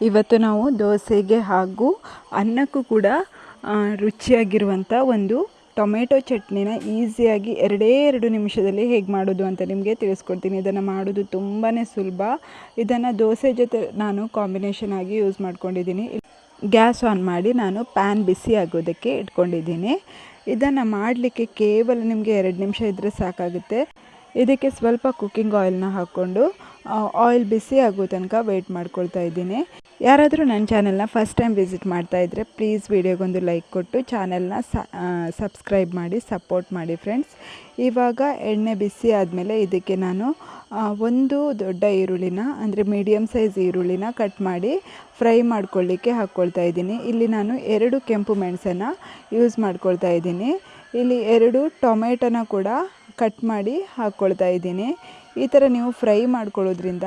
ಇವತ್ತು ನಾವು ದೋಸೆಗೆ ಹಾಗೂ ಅನ್ನಕ್ಕೂ ಕೂಡ ರುಚಿಯಾಗಿರುವಂಥ ಒಂದು ಟೊಮೆಟೊ ಚಟ್ನಿನ ಈಸಿಯಾಗಿ ಎರಡೇ ಎರಡು ನಿಮಿಷದಲ್ಲಿ ಹೇಗೆ ಮಾಡೋದು ಅಂತ ನಿಮಗೆ ತಿಳಿಸ್ಕೊಡ್ತೀನಿ. ಇದನ್ನು ಮಾಡೋದು ತುಂಬಾ ಸುಲಭ. ಇದನ್ನು ದೋಸೆ ಜೊತೆ ನಾನು ಕಾಂಬಿನೇಷನ್ ಆಗಿ ಯೂಸ್ ಮಾಡ್ಕೊಂಡಿದ್ದೀನಿ. ಗ್ಯಾಸ್ ಆನ್ ಮಾಡಿ ನಾನು ಪ್ಯಾನ್ ಬಿಸಿ ಆಗೋದಕ್ಕೆ ಇಟ್ಕೊಂಡಿದ್ದೀನಿ. ಇದನ್ನು ಮಾಡಲಿಕ್ಕೆ ಕೇವಲ ನಿಮಗೆ ಎರಡು ನಿಮಿಷ ಇದ್ದರೆ ಸಾಕಾಗುತ್ತೆ. ಇದಕ್ಕೆ ಸ್ವಲ್ಪ ಕುಕ್ಕಿಂಗ್ ಆಯಿಲ್ನ ಹಾಕ್ಕೊಂಡು ಆಯಿಲ್ ಬಿಸಿ ಆಗೋ ತನಕ ವೆಯ್ಟ್ ಮಾಡ್ಕೊಳ್ತಾ ಇದ್ದೀನಿ. ಯಾರಾದರೂ ನನ್ನ ಚಾನೆಲ್ನ ಫಸ್ಟ್ ಟೈಮ್ ವಿಸಿಟ್ ಮಾಡ್ತಾ ಇದ್ದರೆ ಪ್ಲೀಸ್ ವಿಡಿಯೋಗೊಂದು ಲೈಕ್ ಕೊಟ್ಟು ಚಾನೆಲ್ನ ಸಬ್ಸ್ಕ್ರೈಬ್ ಮಾಡಿ ಸಪೋರ್ಟ್ ಮಾಡಿ ಫ್ರೆಂಡ್ಸ್ ಇವಾಗ ಎಣ್ಣೆ ಬಿಸಿ ಆದಮೇಲೆ ಇದಕ್ಕೆ ನಾನು ಒಂದು ದೊಡ್ಡ ಈರುಳ್ಳಿನ, ಅಂದರೆ ಮೀಡಿಯಮ್ ಸೈಜ್ ಈರುಳ್ಳಿನ ಕಟ್ ಮಾಡಿ ಫ್ರೈ ಮಾಡ್ಕೊಳ್ಳಿಕ್ಕೆ ಹಾಕ್ಕೊಳ್ತಾ ಇದ್ದೀನಿ. ಇಲ್ಲಿ ನಾನು ಎರಡು ಕೆಂಪು ಮೆಣಸನ್ನು ಯೂಸ್ ಮಾಡ್ಕೊಳ್ತಾ ಇದ್ದೀನಿ. ಇಲ್ಲಿ ಎರಡು ಟೊಮೆಟೊನ ಕೂಡ ಕಟ್ ಮಾಡಿ ಹಾಕ್ಕೊಳ್ತಾ ಇದ್ದೀನಿ. ಈ ಥರ ನೀವು ಫ್ರೈ ಮಾಡ್ಕೊಳ್ಳೋದ್ರಿಂದ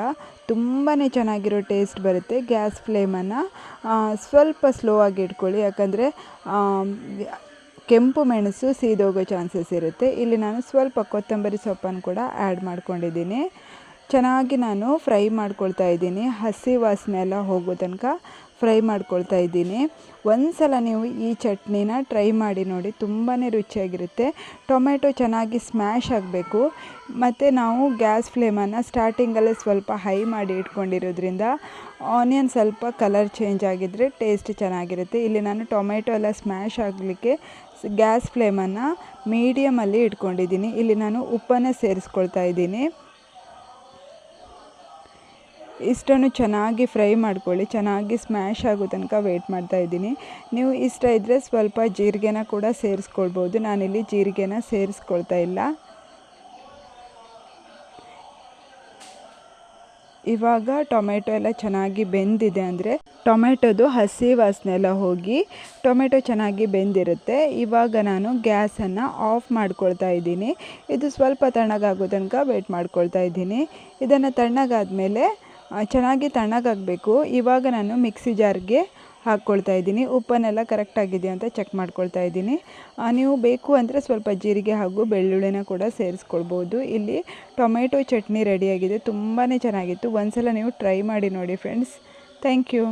ತುಂಬಾ ಚೆನ್ನಾಗಿರೋ ಟೇಸ್ಟ್ ಬರುತ್ತೆ ಗ್ಯಾಸ್ ಫ್ಲೇಮನ್ನು. ಸ್ವಲ್ಪ ಸ್ಲೋ ಆಗಿ ಇಟ್ಕೊಳ್ಳಿ, ಯಾಕಂದರೆ ಕೆಂಪು ಮೆಣಸು ಸೀದೋಗೋ ಚಾನ್ಸಸ್ ಇರುತ್ತೆ. ಇಲ್ಲಿ ನಾನು ಸ್ವಲ್ಪ ಕೊತ್ತಂಬರಿ ಸೊಪ್ಪನ್ನು ಕೂಡ ಆ್ಯಡ್ ಮಾಡ್ಕೊಂಡಿದ್ದೀನಿ. ಚೆನ್ನಾಗಿ ನಾನು ಫ್ರೈ ಮಾಡ್ಕೊಳ್ತಾ ಇದ್ದೀನಿ. ಹಸಿ ವಾಸನೆ ಎಲ್ಲ ಹೋಗೋ ತನಕ ಫ್ರೈ ಮಾಡ್ಕೊಳ್ತಾ ಇದ್ದೀನಿ. ಒಂದು ಸಲ ನೀವು ಈ ಚಟ್ನಿನ ಟ್ರೈ ಮಾಡಿ ನೋಡಿ ತುಂಬಾ ರುಚಿಯಾಗಿರುತ್ತೆ. ಟೊಮೆಟೊ ಚೆನ್ನಾಗಿ ಸ್ಮ್ಯಾಶ್ ಆಗಬೇಕು. ಮತ್ತು ನಾವು ಗ್ಯಾಸ್ ಫ್ಲೇಮನ್ನು ಸ್ಟಾರ್ಟಿಂಗಲ್ಲೇ ಸ್ವಲ್ಪ ಹೈ ಮಾಡಿ ಇಟ್ಕೊಂಡಿರೋದ್ರಿಂದ ಆನಿಯನ್ ಸ್ವಲ್ಪ ಕಲರ್ ಚೇಂಜ್ ಆಗಿದ್ದರೆ ಟೇಸ್ಟ್ ಚೆನ್ನಾಗಿರುತ್ತೆ. ಇಲ್ಲಿ ನಾನು ಟೊಮೆಟೊ ಎಲ್ಲ ಸ್ಮ್ಯಾಶ್ ಆಗಲಿಕ್ಕೆ ಗ್ಯಾಸ್ ಫ್ಲೇಮನ್ನು ಮೀಡಿಯಮಲ್ಲಿ ಇಟ್ಕೊಂಡಿದ್ದೀನಿ. ಇಲ್ಲಿ ನಾನು ಉಪ್ಪನ್ನು ಸೇರಿಸ್ಕೊಳ್ತಾ ಇದ್ದೀನಿ. ಇಷ್ಟನ್ನು ಚೆನ್ನಾಗಿ ಫ್ರೈ ಮಾಡ್ಕೊಳ್ಳಿ ಚೆನ್ನಾಗಿ ಸ್ಮ್ಯಾಶ್ ಆಗೋ ತನಕ ವೆಯ್ಟ್ ಮಾಡ್ತಾ ಇದ್ದೀನಿ. ನೀವು ಇಷ್ಟ ಇದ್ದರೆ ಸ್ವಲ್ಪ ಜೀರಿಗೆನ ಕೂಡ ಸೇರಿಸ್ಕೊಳ್ಬೋದು. ನಾನಿಲ್ಲಿ ಜೀರಿಗೆನ ಸೇರಿಸ್ಕೊಳ್ತಾ ಇಲ್ಲ. ಇವಾಗ ಟೊಮೆಟೊ ಎಲ್ಲ ಚೆನ್ನಾಗಿ ಬೆಂದಿದೆ ಅಂದರೆ ಟೊಮೆಟೊದು ಹಸಿ ವಾಸನೆ ಎಲ್ಲ ಹೋಗಿ ಟೊಮೆಟೊ ಚೆನ್ನಾಗಿ ಬೆಂದಿರುತ್ತೆ. ಇವಾಗ ನಾನು ಗ್ಯಾಸನ್ನು ಆಫ್ ಮಾಡ್ಕೊಳ್ತಾ ಇದ್ದೀನಿ. ಇದು ಸ್ವಲ್ಪ ತಣ್ಣಗಾಗೋ ತನಕ ವೆಯ್ಟ್ ಮಾಡ್ಕೊಳ್ತಾ ಇದ್ದೀನಿ. ಇದನ್ನು ತಣ್ಣಗಾದ್ಮೇಲೆ ಆ, ಚೆನ್ನಾಗಿ ತಣ್ಣಗಾಗಬೇಕು. ಇವಾಗ ನಾನು ಮಿಕ್ಸಿ ಜಾರ್ಗೆ ಹಾಕ್ಕೊಳ್ತಾ ಇದ್ದೀನಿ. ಉಪ್ಪನ್ನೆಲ್ಲ ಕರೆಕ್ಟಾಗಿದೆ ಅಂತ ಚೆಕ್ ಮಾಡ್ಕೊಳ್ತಾ ಇದ್ದೀನಿ. ನೀವು ಬೇಕು ಅಂದರೆ ಸ್ವಲ್ಪ ಜೀರಿಗೆ ಹಾಗೂ ಬೆಳ್ಳುಳ್ಳಿನ ಕೂಡ ಸೇರಿಸ್ಕೊಳ್ಬೋದು. ಇಲ್ಲಿ ಟೊಮೆಟೊ ಚಟ್ನಿ ರೆಡಿಯಾಗಿದೆ ತುಂಬಾ ಚೆನ್ನಾಗಿತ್ತು. ಒಂದ್ಸಲ ನೀವು ಟ್ರೈ ಮಾಡಿ ನೋಡಿ ಫ್ರೆಂಡ್ಸ್ ಥ್ಯಾಂಕ್ ಯು